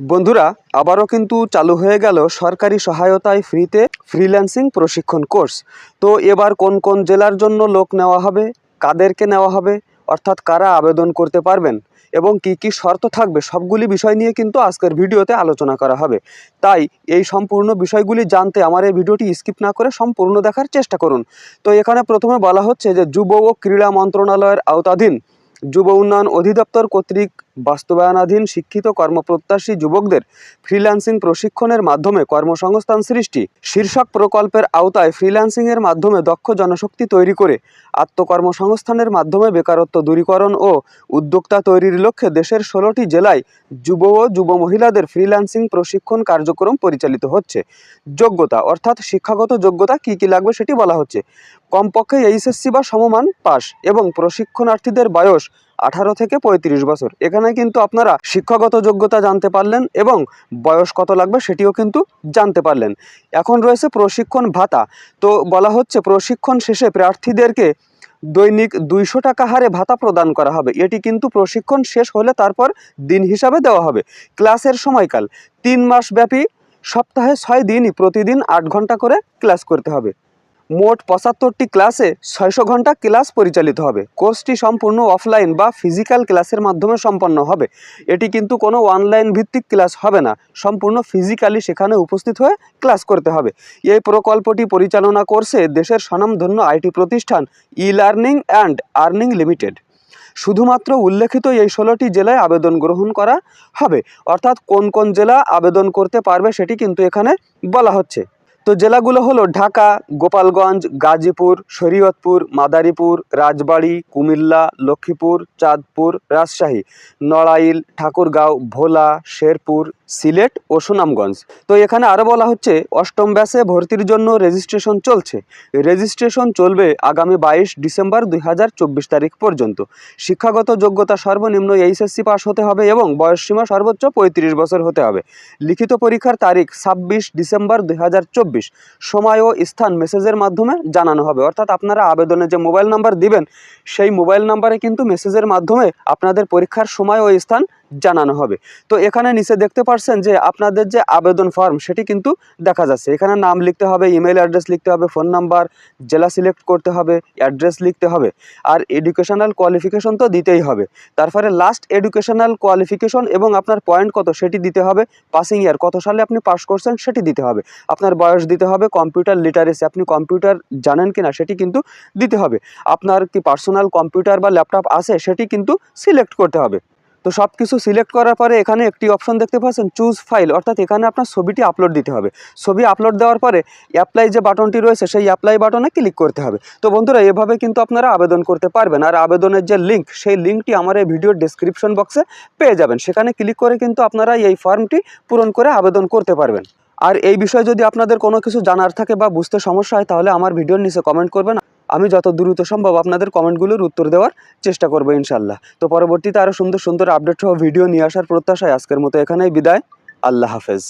বন্ধুরা, আবারও কিন্তু চালু হয়ে গেল সরকারি সহায়তায় ফ্রিতে ফ্রিল্যান্সিং প্রশিক্ষণ কোর্স। তো এবার কোন কোন জেলার জন্য লোক নেওয়া হবে, কাদেরকে নেওয়া হবে, অর্থাৎ কারা আবেদন করতে পারবেন, এবং কি কি শর্ত থাকবে, সবগুলি বিষয় নিয়ে কিন্তু আজকের ভিডিওতে আলোচনা করা হবে। তাই এই সম্পূর্ণ বিষয়গুলি জানতে আমার এই ভিডিওটি স্কিপ না করে সম্পূর্ণ দেখার চেষ্টা করুন। তো এখানে প্রথমে বলা হচ্ছে যে যুব ও ক্রীড়া মন্ত্রণালয়ের আওতাধীন যুব উন্নয়ন অধিদপ্তর কর্তৃক বাস্তবায়নাধীন শিক্ষিত কর্মপ্রত্যাশী যুবকদের ফ্রিল্যান্সিং প্রশিক্ষণের মাধ্যমে কর্মসংস্থান সৃষ্টি। শীর্ষক প্রকল্পের আওতায় ফ্রিল্যান্সিংয়ের মাধ্যমে দক্ষ জনশক্তি তৈরি করে আত্মকর্মসংস্থানের মাধ্যমে বেকারত্ব দূরীকরণ ও উদ্যোক্তা তৈরির লক্ষ্যে দেশের ষোলোটি জেলায় যুব ও যুব মহিলাদের ফ্রিল্যান্সিং প্রশিক্ষণ কার্যক্রম পরিচালিত হচ্ছে। যোগ্যতা, অর্থাৎ শিক্ষাগত যোগ্যতা কী কী লাগবে সেটি বলা হচ্ছে। কমপক্ষে এইচএসসি বা সমমান পাস এবং প্রশিক্ষণার্থীদের বয়স আঠারো থেকে পঁয়ত্রিশ বছর। এখানে কিন্তু আপনারা শিক্ষাগত যোগ্যতা জানতে পারলেন এবং বয়স কত লাগবে সেটিও কিন্তু জানতে পারলেন। এখন রয়েছে প্রশিক্ষণ ভাতা। তো বলা হচ্ছে প্রশিক্ষণ শেষে প্রার্থীদেরকে দৈনিক দুইশো টাকা হারে ভাতা প্রদান করা হবে। এটি কিন্তু প্রশিক্ষণ শেষ হলে তারপর দিন হিসাবে দেওয়া হবে। ক্লাসের সময়কাল, তিন মাস ব্যাপী সপ্তাহে ছয় দিনই প্রতিদিন আট ঘণ্টা করে ক্লাস করতে হবে। মোট পঁচাত্তরটি ক্লাসে ছয়শো ঘণ্টা ক্লাস পরিচালিত হবে। কোর্সটি সম্পূর্ণ অফলাইন বা ফিজিক্যাল ক্লাসের মাধ্যমে সম্পন্ন হবে। এটি কিন্তু কোনো অনলাইন ভিত্তিক ক্লাস হবে না। সম্পূর্ণ ফিজিক্যালি সেখানে উপস্থিত হয়ে ক্লাস করতে হবে। এই প্রকল্পটি পরিচালনা করছে দেশের স্বনামধন্য আইটি প্রতিষ্ঠান E learning and earning limited. শুধুমাত্র উল্লেখিত এই ষোলোটি জেলায় আবেদন গ্রহণ করা হবে। অর্থাৎ কোন কোন জেলা আবেদন করতে পারবে সেটি কিন্তু এখানে বলা হচ্ছে। তো জেলাগুলো হলো ঢাকা, গোপালগঞ্জ, গাজীপুর, শরীয়তপুর, মাদারীপুর, রাজবাড়ী, কুমিল্লা, লক্ষ্মীপুর, চাঁদপুর, রাজশাহী, নড়াইল, ঠাকুরগাঁও, ভোলা, শেরপুর, সিলেট ও সুনামগঞ্জ। তো এখানে আরও বলা হচ্ছে, অষ্টম ব্যাচে ভর্তির জন্য রেজিস্ট্রেশন চলছে। রেজিস্ট্রেশন চলবে আগামী বাইশ ডিসেম্বর দুই হাজার চব্বিশ তারিখ পর্যন্ত। শিক্ষাগত যোগ্যতা সর্বনিম্ন এইচএসসি পাস হতে হবে এবং বয়সসীমা সর্বোচ্চ পঁয়ত্রিশ বছর হতে হবে। লিখিত পরীক্ষার তারিখ ছাব্বিশ ডিসেম্বর দুই হাজার চব্বিশ। সময় ও স্থান মেসেজের মাধ্যমে জানানো হবে। অর্থাৎ আপনারা আবেদনে যে মোবাইল নাম্বার দিবেন, সেই মোবাইল নাম্বারে কিন্তু মেসেজের মাধ্যমে আপনাদের পরীক্ষার সময় ও স্থান জানানো হবে। তো এখানে নিচে দেখতে পারছেন যে আপনাদের যে আবেদন ফর্ম সেটি কিন্তু দেখা যাচ্ছে। এখানে নাম লিখতে হবে ইমেল অ্যাড্রেস লিখতে হবে ফোন নাম্বার জেলা সিলেক্ট করতে হবে অ্যাড্রেস লিখতে হবে। আর এডুকেশনাল কোয়ালিফিকেশন তো দিতেই হবে। তারপরে লাস্ট এডুকেশনাল কোয়ালিফিকেশন এবং আপনার পয়েন্ট কত সেটি দিতে হবে। পাসিং ইয়ার কত সালে আপনি পাস করছেন সেটি দিতে হবে। আপনার বয়স দিতে হবে কম্পিউটার লিটারেসি আপনি কম্পিউটার জানেন কি না সেটি কিন্তু দিতে হবে। আপনার কি পার্সোনাল কম্পিউটার বা ল্যাপটপ আছে সেটি কিন্তু সিলেক্ট করতে হবে। তো সব কিছু সিলেক্ট করার পরে এখানে একটি অপশন দেখতে পাচ্ছেন চুজ ফাইল অর্থাৎ এখানে আপনার ছবিটি আপলোড দিতে হবে। ছবি আপলোড দেওয়ার পরে অ্যাপ্লাই যে বাটনটি রয়েছে, সেই অ্যাপ্লাই বাটনে ক্লিক করতে হবে। তো বন্ধুরা, এভাবে কিন্তু আপনারা আবেদন করতে পারবেন। আর আবেদনের যে লিঙ্ক সেই লিঙ্কটি আমার এই ভিডিওর ডিসক্রিপশন বক্সে পেয়ে যাবেন। সেখানে ক্লিক করে কিন্তু আপনারা এই ফর্মটি পূরণ করে আবেদন করতে পারবেন। আর এই বিষয়ে যদি আপনাদের কোনো কিছু জানার থাকে বা বুঝতে সমস্যা হয়, তাহলে আমার ভিডিওর নিচে কমেন্ট করবেন। আমি যত দ্রুত সম্ভব আপনাদের কমেন্টগুলোর উত্তর দেওয়ার চেষ্টা করব ইনশাল্লাহ। তো পরবর্তীতে আরও সুন্দর সুন্দর আপডেট সহ ভিডিও নিয়ে আসার প্রত্যাশায় আজকের মতো এখানেই বিদায়। আল্লাহ হাফেজ।